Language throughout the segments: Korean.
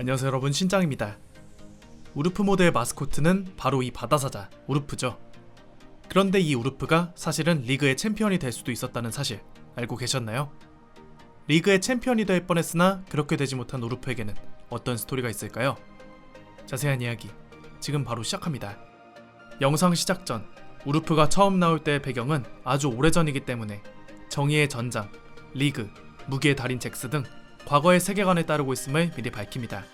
안녕하세요 여러분 신짱입니다. 우르프 모드의 마스코트는 바로 이 바다사자 우르프죠. 그런데 이 우르프가 사실은 리그의 챔피언이 될 수도 있었다는 사실 알고 계셨나요? 리그의 챔피언이 될 뻔했으나 그렇게 되지 못한 우르프에게는 어떤 스토리가 있을까요? 자세한 이야기 지금 바로 시작합니다. 영상 시작 전 우르프가 처음 나올 때의 배경은 아주 오래전이기 때문에 정의의 전장, 리그, 무기의 달인 잭스 등 과거의 세계관을 따르고 있음을 미리 밝힙니다.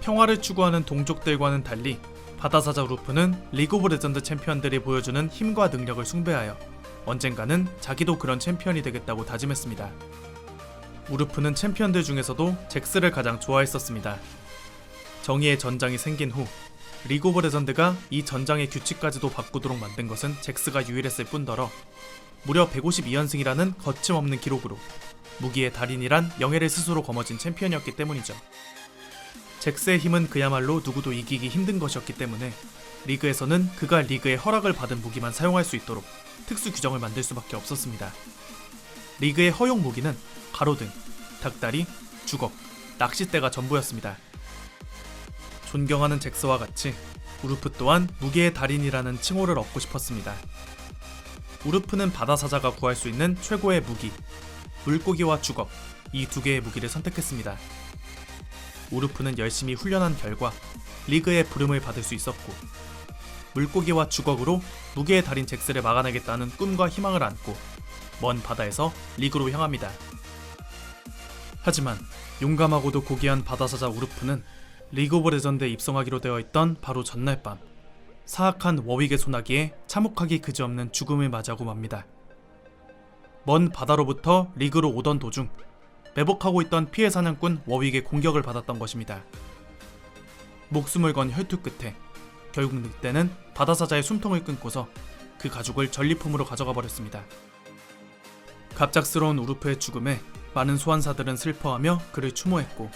평화를 추구하는 동족들과는 달리 바다사자 우르프는 리그 오브 레전드 챔피언들이 보여주는 힘과 능력을 숭배하여 언젠가는 자기도 그런 챔피언이 되겠다고 다짐했습니다. 우르프는 챔피언들 중에서도 잭스를 가장 좋아했었습니다. 정의의 전장이 생긴 후 리그 오브 레전드가 이 전장의 규칙까지도 바꾸도록 만든 것은 잭스가 유일했을 뿐더러 무려 152연승이라는 거침없는 기록으로 무기의 달인이란 영예를 스스로 거머쥔 챔피언이었기 때문이죠. 잭스의 힘은 그야말로 누구도 이기기 힘든 것이었기 때문에 리그에서는 그가 리그의 허락을 받은 무기만 사용할 수 있도록 특수 규정을 만들 수밖에 없었습니다. 리그의 허용 무기는 가로등, 닭다리, 주걱, 낚싯대가 전부였습니다. 존경하는 잭스와 같이 우르프 또한 무기의 달인이라는 칭호를 얻고 싶었습니다. 우르프는 바다사자가 구할 수 있는 최고의 무기, 물고기와 주걱, 이 두 개의 무기를 선택했습니다. 우르프는 열심히 훈련한 결과 리그의 부름을 받을 수 있었고, 물고기와 주걱으로 무게의 달인 잭스를 막아내겠다는 꿈과 희망을 안고 먼 바다에서 리그로 향합니다. 하지만 용감하고도 고귀한 바다사자 우르프는 리그 오브 레전드에 입성하기로 되어 있던 바로 전날 밤 사악한 워윅의 소나기에 참혹하기 그지없는 죽음을 맞이하고 맙니다. 먼 바다로부터 리그로 오던 도중 매복하고 있던 피해 사냥꾼 워윅의 공격을 받았던 것입니다. 목숨을 건 혈투 끝에 결국 늑대는 바다사자의 숨통을 끊고서 그 가죽을 전리품으로 가져가 버렸습니다. 갑작스러운 우르프의 죽음에 많은 소환사들은 슬퍼하며 그를 추모했고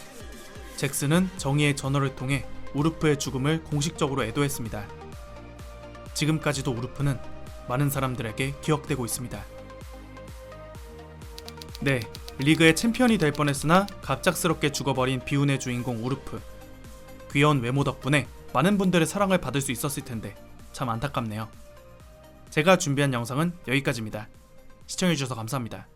잭스는 정의의 전어를 통해 우르프의 죽음을 공식적으로 애도했습니다. 지금까지도 우르프는 많은 사람들에게 기억되고 있습니다. 네, 리그의 챔피언이 될 뻔했으나 갑작스럽게 죽어버린 비운의 주인공 우르프. 귀여운 외모 덕분에 많은 분들의 사랑을 받을 수 있었을 텐데 참 안타깝네요. 제가 준비한 영상은 여기까지입니다. 시청해주셔서 감사합니다.